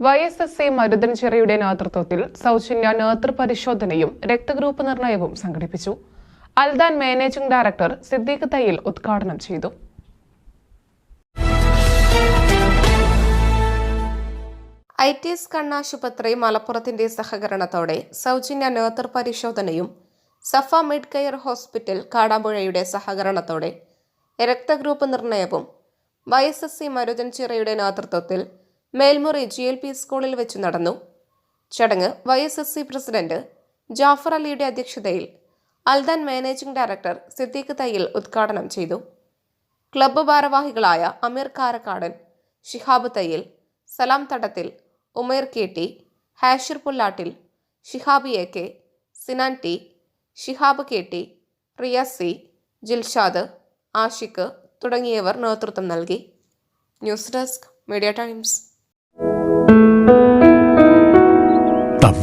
Y S S C മരുതൻചിറയുടെ നേതൃത്വത്തിൽ സൗജന്യ നേതൃ പരിശോധനയും രക്തഗ്രൂപ്പ് നിർണയവും സംഘടിപ്പിച്ചു. അൽദാൻ മാനേജിംഗ് ഡയറക്ടർ സിദ്ദീഖ് തയ്യിൽ ഉദ്ഘാടനം ചെയ്തു. ഐ ടി എസ് കണ്ണാശുപത്രി മലപ്പുറത്തിന്റെ സഹകരണത്തോടെ സൗജന്യ നേതൃ പരിശോധനയും സഫ മിഡ് കെയർ ഹോസ്പിറ്റൽ കാടാമ്പുഴയുടെ സഹകരണത്തോടെ രക്തഗ്രൂപ്പ് നിർണയവും വൈ എസ് എസ് സി മരുതൻചിറയുടെ നേതൃത്വത്തിൽ മേൽമുറി ജി എൽ പി സ്കൂളിൽ വെച്ച് നടന്നു. ചടങ്ങ് Y S S C president Jafar അലിയുടെ അധ്യക്ഷതയിൽ അൽദാൻ മാനേജിംഗ് ഡയറക്ടർ സിദ്ദീഖ് തയ്യിൽ ഉദ്ഘാടനം ചെയ്തു. ക്ലബ്ബ് ഭാരവാഹികളായ അമീർ Karakkadan Shihab Thayyil Salam Thadathil Umer K T Hashir Pullattil Shihab A K Sinan T Shihab K T Riyas Jilshad Ashiq തുടങ്ങിയവർ നേതൃത്വം നൽകി. News desk media times.